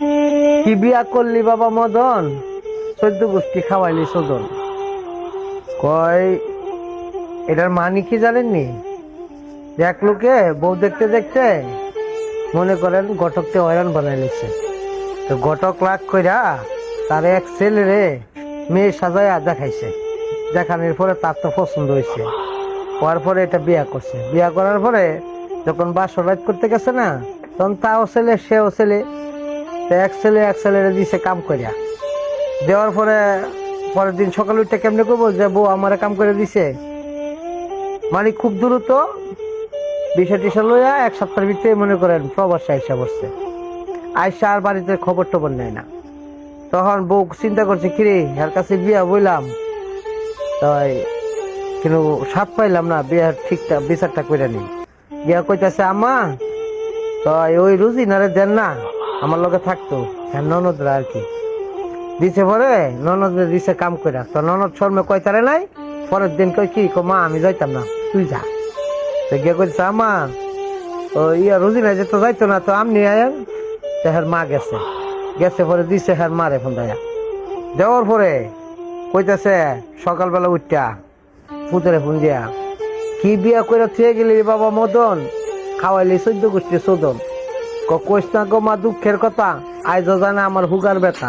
কি বিয়া করলি বাবা মদন? চোদ্দ গোষ্ঠী খাওয়াইলি সদন কয়, এটার মানে কি জানেননি? এক লোকে বউ দেখতে দেখতে মনে করেন ঘটককে হয়রান বানাই নিচ্ছে তো ঘটক লাখ কইরা তার এক ছেলে রে মেয়ে সাজায় দেখাইছে। দেখানোর পরে তার তো পছন্দ হয়েছে হওয়ার পরে এটা বিয়া করছে। বিয়া করার পরে যখন রাত করতে গেছে না, তখন তাও ছেলে, সেও ছেলে। তো এক ছেলে এক ছেলেরে দিছে কাম করিয়া দেওয়ার পরে, পরের দিন সকালে উঠে কেমনে করব যে, বউ আমারে কাম করে দিছে? মানে খুব দ্রুত বিষয় টিসা লইয়া এক সপ্তাহের ভিতরে মনে করেন প্রবাসে আইসা বসছে আইসা আর বাড়িতে খবর টবর নেয় না। তখন বউ চিন্তা করছে, কিরে এর কাছে বিয়া বইলাম। তাই কিন্তু সাপ পাইলাম না, বিয়ার ঠিকটা বিচারটা করে নি বিয়া কইতাছে আমা তো ওই রুজি নারে দেন না। আমার লগে থাকতো। হ্যাঁ ননদরা আর কি। দিছে পরে, ননদ দিছে কাম করে তো ননদ শর্মে কয়তারে নাই, পরের দিন কই কি কো মা, আমি যাইতাম না, তুই যা। তো গিয়ে কইছে, আমা, ও ইয়া রুজি না যেত যাইতো না, তো আমনি আয়েন তো হের মা গেছে। গেছে পরে দিছে হের মারে ফোন দেয়া। দেওয়ার পরে কইতাছে, সকালবেলা উঠটা পুতরে ফোন দিয়া, কি বিয়া করে থুয়ে গেলি বাবা মদন? খাওয়াইলি চোদ্দ গোষ্ঠী চোদন। কইস মা দুঃখের কথা। আইজ জানে আমার হুগার ব্যথা।